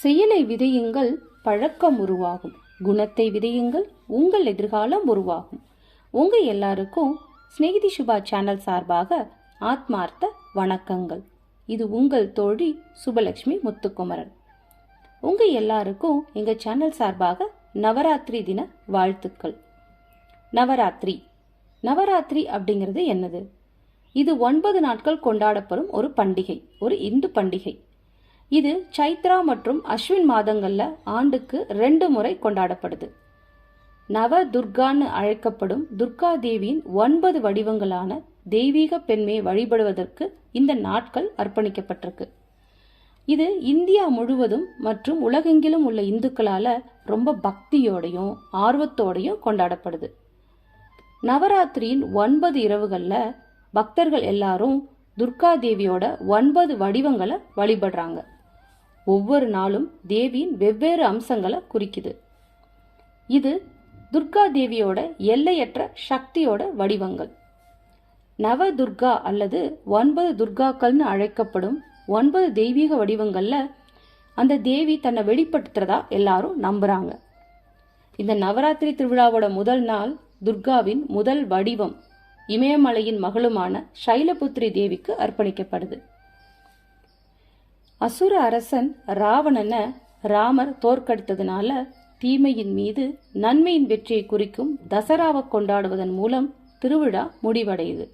செயலை விதையுங்கள் பழக்கம் உருவாகும். குணத்தை விதையுங்கள் உங்கள் எதிர்காலம் உருவாகும். உங்கள் எல்லாருக்கும் ஸ்நேகிதி சுபா சேனல் சார்பாக ஆத்மார்த்த வணக்கங்கள். இது உங்கள் தோழி சுபலட்சுமி முத்துக்குமரன். உங்கள் எல்லாருக்கும் எங்கள் சேனல் சார்பாக நவராத்திரி தின வாழ்த்துக்கள். நவராத்திரி. நவராத்திரி அப்படிங்கிறது என்னது? இது ஒன்பது நாட்கள் கொண்டாடப்படும் ஒரு பண்டிகை ஒரு இந்து பண்டிகை. இது சைத்ரா மற்றும் அஸ்வின் மாதங்களில் ஆண்டுக்கு ரெண்டு முறை கொண்டாடப்படுது. நவ துர்கான்னு அழைக்கப்படும் துர்கா தேவியின் ஒன்பது வடிவங்களான தெய்வீக பெண்மையை வழிபடுவதற்கு இந்த நாட்கள் அர்ப்பணிக்கப்பட்டிருக்கு. இது இந்தியா முழுவதும் மற்றும் உலகெங்கிலும் உள்ள இந்துக்களால் ரொம்ப பக்தியோடையும் ஆர்வத்தோடையும் கொண்டாடப்படுது. நவராத்திரியின் ஒன்பது இரவுகளில் பக்தர்கள் எல்லாரும் துர்கா தேவியோட ஒன்பது வடிவங்களை வழிபடுறாங்க. ஒவ்வொரு நாளும் தேவியின் வெவ்வேறு அம்சங்களை குறிக்குது. இது துர்கா தேவியோட எல்லையற்ற சக்தியோட வடிவங்கள். நவ துர்கா அல்லது ஒன்பது துர்காக்கள்னு அழைக்கப்படும் ஒன்பது தெய்வீக வடிவங்களில் அந்த தேவி தன்னை வெளிப்படுத்துறதா எல்லாரும் நம்புறாங்க. இந்த நவராத்திரி திருவிழாவோட முதல் நாள் துர்காவின் முதல் வடிவம் இமயமலையின் மகளுமான சைலபுத்ரி தேவிக்கு அர்ப்பணிக்கப்படுது. அசுர அரசன் ராவணனை ராமர் தோற்கடித்ததுனால தீமையின் மீது நன்மையின் வெற்றியை குறிக்கும் தசராவை கொண்டாடுவதன் மூலம் திருவிழா முடிவடையுது.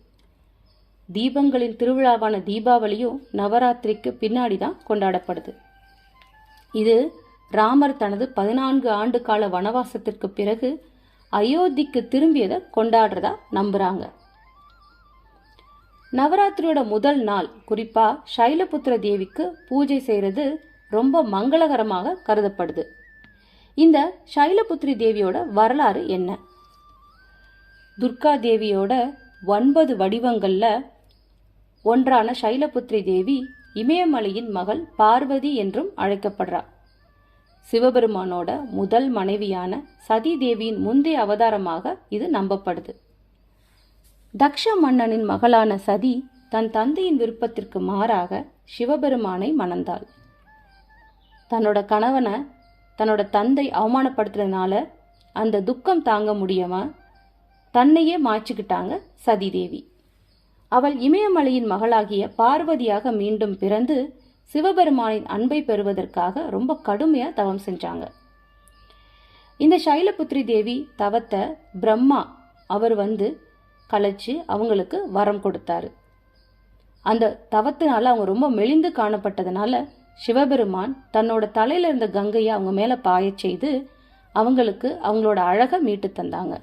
தீபங்களின் திருவிழாவான தீபாவளியும் நவராத்திரிக்கு பின்னாடி தான் கொண்டாடப்படுது. இது ராமர் தனது பதினான்கு ஆண்டு கால வனவாசத்திற்கு பிறகு அயோத்திக்கு திரும்பியதை கொண்டாடுறதா நம்புகிறாங்க நவராத்திரியோட முதல் நாள் குறிப்பா சைலபுத்திர தேவிக்கு பூஜை செய்யறது ரொம்ப மங்களகரமாக கருதப்படுது. இந்த சைலபுத்திரி தேவியோட வரலாறு என்ன? துர்கா தேவியோட ஒன்பது வடிவங்கள்ல ஒன்றான சைலபுத்திரி தேவி இமயமலையின் மகள் பார்வதி என்றும் அழைக்கப்படுறா. சிவபெருமானோட முதல் மனைவியான சதி தேவியின் முந்தைய அவதாரமாக இது நம்பப்படுது. தக்ஷ மன்னனின் மகளான சதி தன் தந்தையின் விருப்பத்திற்கு மாறாக சிவபெருமானை மணந்தாள். தன்னோட கணவனை தன்னோட தந்தை அவமானப்படுத்துறதுனால அந்த துக்கம் தாங்க முடியாம தன்னையே மாய்ச்சிக்கிட்டாங்க சதிதேவி. அவள் இமயமலையின் மகளாகிய பார்வதியாக மீண்டும் பிறந்து சிவபெருமானின் அன்பை பெறுவதற்காக ரொம்ப கடுமையா தவம் செஞ்சாங்க. இந்த சைலபுத்ரி தேவி தவத்தை பிரம்மா அவர் வந்து கலைச்சி அவங்களுக்கு வரம் கொடுத்தாரு. அந்த தவத்தினால அவங்க ரொம்ப மெலிந்து காணப்பட்டதுனால சிவபெருமான் தன்னோட தலையில இருந்த கங்கையை அவங்க மேல பாயச் செய்து அவங்களுக்கு அவங்களோட அழகை மீட்டு தந்தாங்க.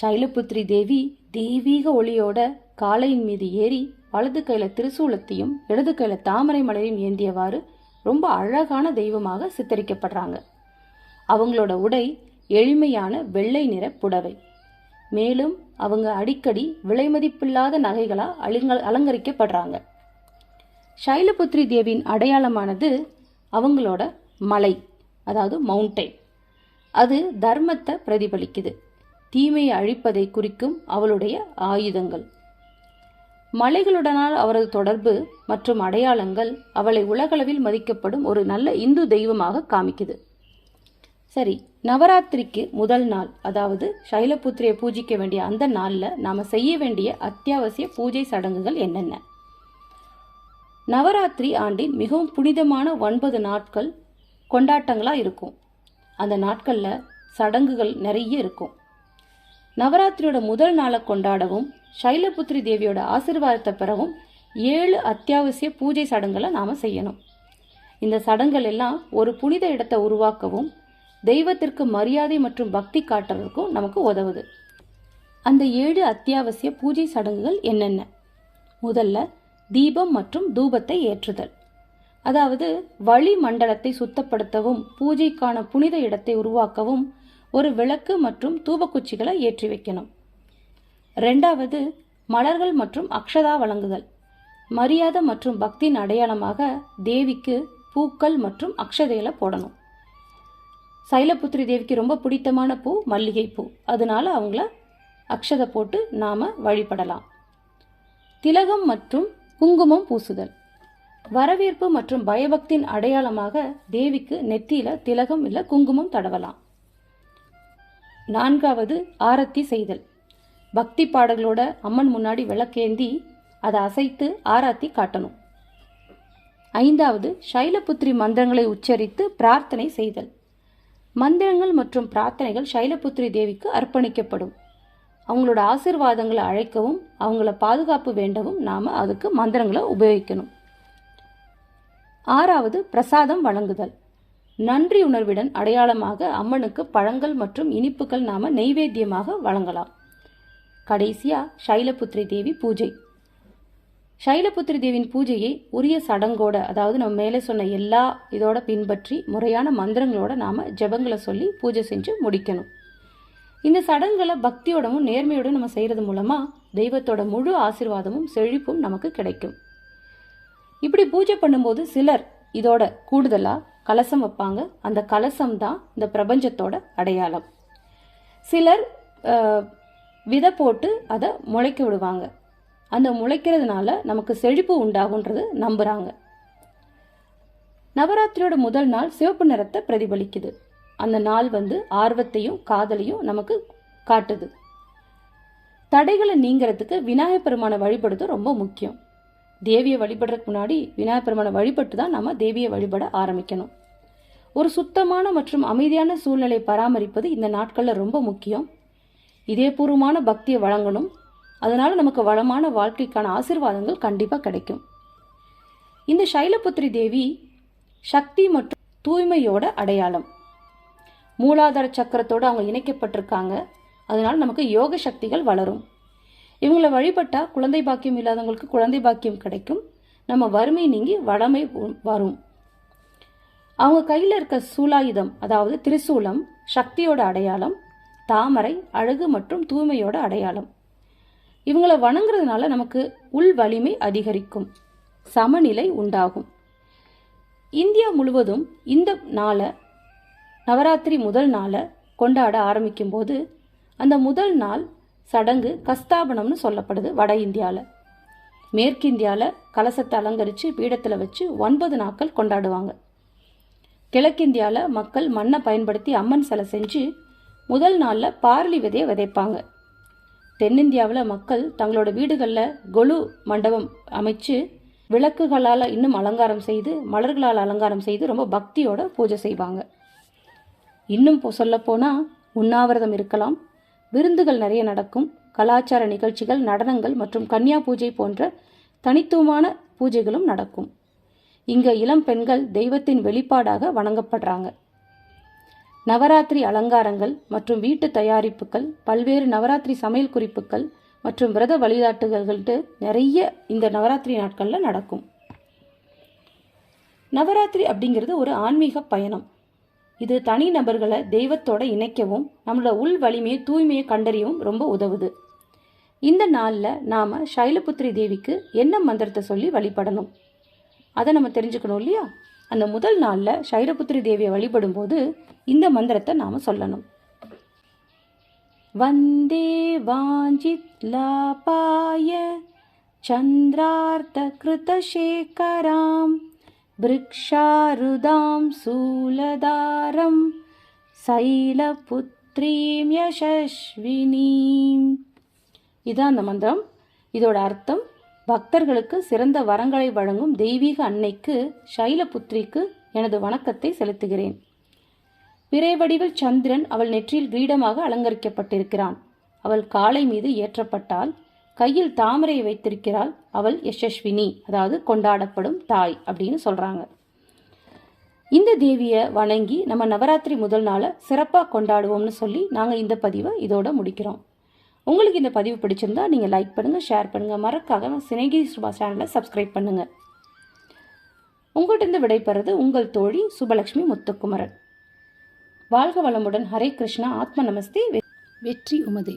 சைலபுத்ரி தேவி தெய்வீக ஒளியோட காளையின் மீது ஏறி வலது கையில திரிசூலத்தையும் இடது கையில தாமரை மலரையும் ஏந்தியவாறு ரொம்ப அழகான தெய்வமாக சித்தரிக்கப்படுறாங்க. அவங்களோட உடை எளிமையான வெள்ளை நிற புடவை. மேலும் அவங்க அடிக்கடி விலைமதிப்பில்லாத நகைகளாக அலங்க அலங்கரிக்கப்படுறாங்க. சைலபுத்ரி தேவியின் அடையாளமானது அவங்களோட மலை அதாவது மவுண்டைன் அது தர்மத்தை பிரதிபலிக்குது. தீமையை அழிப்பதை குறிக்கும் அவளுடைய ஆயுதங்கள். மலைகளுடனால் அவரது தொடர்பு மற்றும் அடையாளங்கள் அவளை உலகளவில் மதிக்கப்படும் ஒரு நல்ல இந்து தெய்வமாக காமிக்குது. சரி நவராத்திரிக்கு முதல் நாள் அதாவது சைலபுத்திரியை பூஜிக்க வேண்டிய அந்த நாளில் நாம் செய்ய வேண்டிய அத்தியாவசிய பூஜை சடங்குகள் என்னென்ன? நவராத்திரி ஆண்டின் மிகவும் புனிதமான ஒன்பது நாட்கள் கொண்டாட்டங்களாக இருக்கும். அந்த நாட்களில் சடங்குகள் நிறைய இருக்கும். நவராத்திரியோட முதல் நாளை கொண்டாடவும் சைலபுத்திரி தேவியோட ஆசிர்வாதத்தை பெறவும் ஏழு அத்தியாவசிய பூஜை சடங்குகளை நாம் செய்யணும். இந்த சடங்குகள் எல்லாம் ஒரு புனித இடத்தை உருவாக்கவும் தெய்வத்திற்கு மரியாதை மற்றும் பக்தி காட்டுறதுக்கும் நமக்கு உதவுது. அந்த ஏழு அத்தியாவசிய பூஜை சடங்குகள் என்னென்ன? முதல்ல தீபம் மற்றும் தூபத்தை ஏற்றுதல். அதாவது வழி மண்டலத்தை சுத்தப்படுத்தவும் பூஜைக்கான புனித இடத்தை உருவாக்கவும் ஒரு விளக்கு மற்றும் தூபக்குச்சிகளை ஏற்றி வைக்கணும். ரெண்டாவது மலர்கள் மற்றும் அக்ஷதா வழங்குதல். மரியாதை மற்றும் பக்தியின் அடையாளமாக தேவிக்கு பூக்கள் மற்றும் அக்ஷதைகளை போடணும். சைலபுத்திரி தேவிக்கு ரொம்ப பிடித்தமான பூ மல்லிகை பூ அதனால அவங்கள அக்ஷதை போட்டு நாம் வழிபடலாம். திலகம் மற்றும் குங்குமம் பூசுதல். வரவேற்பு மற்றும் பயபக்தியின் அடையாளமாக தேவிக்கு நெத்தியில திலகம் இல்லை குங்குமம் தடவலாம். நான்காவது ஆரத்தி செய்தல். பக்தி பாடல்களோட அம்மன் முன்னாடி விளக்கேந்தி அதை அசைத்து ஆராத்தி காட்டணும். ஐந்தாவது சைலபுத்திரி மந்திரங்களை உச்சரித்து பிரார்த்தனை செய்தல். மந்திரங்கள் மற்றும் பிரார்த்தனைகள் சைலபுத்திரி தேவிக்கு அர்ப்பணிக்கப்படும். அவங்களோட ஆசிர்வாதங்களை அழைக்கவும் அவங்கள பாதுகாப்பு வேண்டவும் நாம் அதுக்கு மந்திரங்களை உபயோகிக்கணும். ஆறாவது பிரசாதம் வழங்குதல். நன்றி உணர்வுடன் அடையாளமாக அம்மனுக்கு பழங்கள் மற்றும் இனிப்புகள் நாம் நெய்வேத்தியமாக வழங்கலாம். கடைசியாக சைலபுத்திரி தேவி பூஜை. சைலபுத்திரி தேவியின் பூஜையை உரிய சடங்கோட அதாவது நம்ம மேலே சொன்ன எல்லா இதோட பின்பற்றி முறையான மந்திரங்களோட நாம ஜெபங்களை சொல்லி பூஜை செஞ்சு முடிக்கணும். இந்த சடங்குகளை பக்தியோடவும் நேர்மையோடும் நம்ம செய்யறது மூலமா தெய்வத்தோட முழு ஆசீர்வாதமும் செழிப்பும் நமக்கு கிடைக்கும். இப்படி பூஜை பண்ணும்போது சிலர் இதோட கூடுதலா கலசம் வைப்பாங்க. அந்த கலசம் தான் இந்த பிரபஞ்சத்தோட அடையாளம். சிலர் வித விதை போட்டு அதை முளைக்க விடுவாங்க. அந்த முளைக்கிறதுனால நமக்கு செழிப்பு உண்டாகுன்றது நம்புறாங்க. நவராத்திரியோட முதல் நாள் சிவப்பு நிறத்தை பிரதிபலிக்குது. அந்த நாள் வந்து ஆர்வத்தையும் காதலையும் நமக்கு காட்டுது. தடைகளை நீங்கிறதுக்கு விநாயகப் பெருமானை வழிபடுறது ரொம்ப முக்கியம். தேவியை வழிபடுறதுக்கு முன்னாடி விநாயகப் பெருமானை வழிபட்டு தான் நம்ம தேவியை வழிபட ஆரம்பிக்கணும். ஒரு சுத்தமான மற்றும் அமைதியான சூழ்நிலை பராமரிப்பது இந்த நாட்களில் ரொம்ப முக்கியம். இதயபூர்வமான பக்தியை வழங்கணும். அதனால் நமக்கு வளமான வாழ்க்கைக்கான ஆசீர்வாதங்கள் கண்டிப்பாக கிடைக்கும். இந்த சைலபுத்திரி தேவி சக்தி மற்றும் தூய்மையோட அடையாளம். மூலாதார சக்கரத்தோடு அவங்க இணைக்கப்பட்டிருக்காங்க. அதனால் நமக்கு யோக சக்திகள் வளரும். இவங்களை வழிபட்டால் குழந்தை பாக்கியம் இல்லாதவங்களுக்கு குழந்தை பாக்கியம் கிடைக்கும். நம்ம வறுமை நீங்கி வளமை வரும். அவங்க கையில் இருக்க சூலாயுதம் அதாவது திரிசூலம் சக்தியோட அடையாளம் தாமரை அழகு மற்றும் தூய்மையோட அடையாளம். இவங்களை வணங்குறதுனால நமக்கு உள் வலிமை அதிகரிக்கும். சமநிலை உண்டாகும். இந்தியா முழுவதும் இந்த நாளை நவராத்திரி முதல் நாளை கொண்டாட ஆரம்பிக்கும் போது அந்த முதல் நாள் சடங்கு கஸ்தாபனம்னு சொல்லப்படுது வட இந்தியாவில் மேற்கிந்தியாவில் கலசத்தை அலங்கரித்து பீடத்தில் வச்சு ஒன்பது நாட்கள் கொண்டாடுவாங்க. கிழக்கிந்தியாவில் மக்கள் மண்ணை பயன்படுத்தி அம்மன் சிலை செஞ்சு முதல் நாளில் பார்லி விதையை விதைப்பாங்க. தென்னிந்தியாவில் மக்கள் தங்களோட வீடுகளில் கொலு மண்டபம் அமைச்சு விளக்குகளால் இன்னும் அலங்காரம் செய்து மலர்களால் அலங்காரம் செய்து ரொம்ப பக்தியோட பூஜை செய்வாங்க. இன்னும் சொல்லப்போனால் உண்ணாவிரதம் இருக்கலாம். விருந்துகள் நிறைய நடக்கும். கலாச்சார நிகழ்ச்சிகள் நடனங்கள் மற்றும் கன்னியா பூஜை போன்ற தனித்துவமான பூஜைகளும் நடக்கும். இங்கே இளம் பெண்கள் தெய்வத்தின் வெளிப்பாடாக வணங்கப்படுறாங்க. நவராத்திரி அலங்காரங்கள் மற்றும் வீட்டு தயாரிப்புகள் பல்வேறு நவராத்திரி சமையல் குறிப்புகள் மற்றும் விரத வழிகாட்டுகள்கிட்ட நிறைய இந்த நவராத்திரி நாட்களில் நடக்கும். நவராத்திரி அப்படிங்கிறது ஒரு ஆன்மீக பயணம். இது தனி நபர்களை தெய்வத்தோட இணைக்கவும் நம்மளோட உள் வலிமையை தூய்மையை கண்டறியவும் ரொம்ப உதவுது. இந்த நாளில் நாம் சைலபுத்திரி தேவிக்கு என்ன மந்திரத்தை சொல்லி வழிபடணும்? அதை நம்ம தெரிஞ்சுக்கணும் இல்லையா? அந்த முதல் நாளில் சைரபுத்திரி தேவியை வழிபடும்போது இந்த மந்திரத்தை நாம் சொல்லணும். வந்தே வாஞ்சித் லாபாய சந்திரார்த்த கிருதசேகராம் பிரிக்ஷாருதாம் சூலதாரம் சைலபுத்ரீம் யசஸ்வினீம் இதான் அந்த மந்திரம். இதோட அர்த்தம் பக்தர்களுக்கு சிறந்த வரங்களை வழங்கும் தெய்வீக அன்னைக்கு சைலபுத்திரிக்கு எனது வணக்கத்தை செலுத்துகிறேன். பிறை வடிவில் சந்திரன் அவள் நெற்றியில் கிரீடமாக அலங்கரிக்கப்பட்டிருக்கிறான். அவள் காலை மீது ஏற்றப்பட்டால் கையில் தாமரையை வைத்திருக்கிறாள் அவள் யசஸ்வினி அதாவது கொண்டாடப்படும் தாய் அப்படின்னு சொல்கிறாங்க இந்த தேவியை வணங்கி நம்ம நவராத்திரி முதல் நாளை சிறப்பாக கொண்டாடுவோம்னு சொல்லி நாங்கள் இந்த பதிவை இதோட முடிக்கிறோம். உங்களுக்கு இந்த பதிவு பிடிச்சிருந்தா நீங்கள் லைக் பண்ணுங்கள் ஷேர் பண்ணுங்கள் மறக்காக சினேகி சுபா சேனலை சப்ஸ்கிரைப் பண்ணுங்கள் உங்கள்கிட்ட விடைபெறது உங்கள் தோழி சுபலக்ஷ்மி முத்துக்குமரன். வாழ்க வளமுடன். ஹரே கிருஷ்ணா. ஆத்ம நமஸ்தே. வெற்றி உமதே.